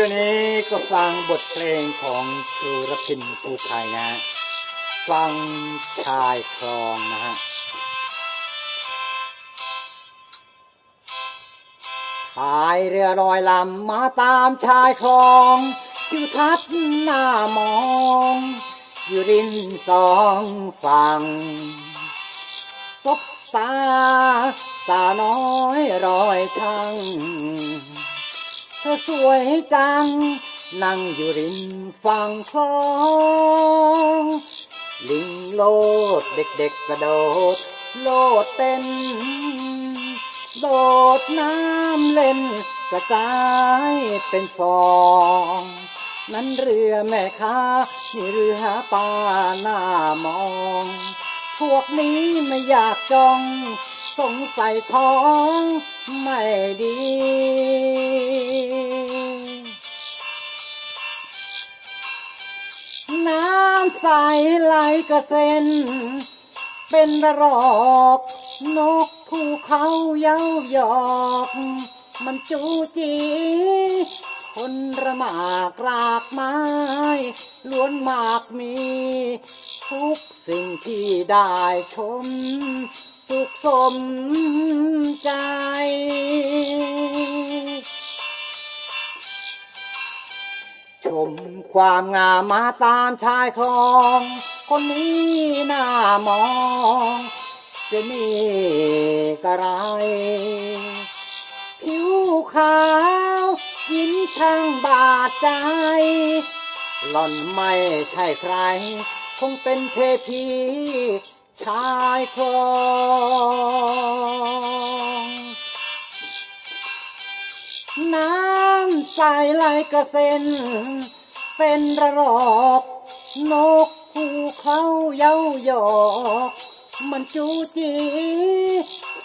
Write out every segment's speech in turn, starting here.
ช่วงนี้ก็ฟังบทเพลงของครูรพินภูไทยนะฮะฟังชายคลองนะฮะพายเรือลอยลำมาตามชายคลองทิวทัศน์หน้ามอง อยู่ริมสองฝั่งซบตาสาน้อยรอยช่าง สวยจัง นั่งอยู่ริมฝั่งคลอง ลิงโลดเด็กๆกระโดด โลดเต้น โดดน้ำเล่น กระจายเป็นฟองนั้นเรือแม่ค้านี่เรือหาปลาหน้ามอง พวกนี้ไม่อยากจอง สงสัยท้องไม่ดีำใสไหลกระเซ็น เป็นระรอกนกภูเขาเย้าหยอก มันจูจี คนระหมากรากไม้ ล้วนมากมี ทุกสิ่งที่ได้ชม สุขสมใจ มความงามมาตามชายคลอง คนนี้น่ามอง จะมีกระไร ผิวขาวยิ้มช่างบาดใจ หล่อนไม่ใช่ใคร คงเป็นเทพีชายคลอง น้ำใสไหลกระเซ็น เป็นระรอก นกภูเขาเย้าหยอกมันจูจี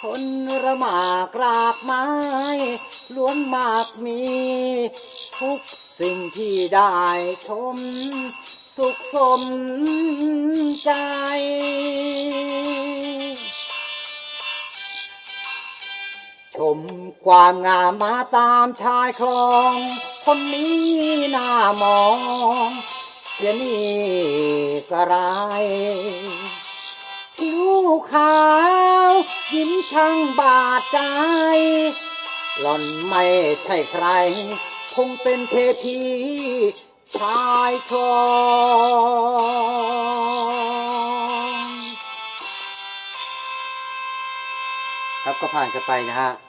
คนระหมากรากไม้ ล้วนมากมี ทุกสิ่งที่ได้ชม สุขสม ชมความงามมาตามชายคลอง คนนี้น่ามองเสียนี่กระไรผิวขาวยิ้มช่างบาดใจ หล่อนไม่ใช่ใคร คงเป็นเทพีชายคลองครับก็ผ่านกันไปนะฮะ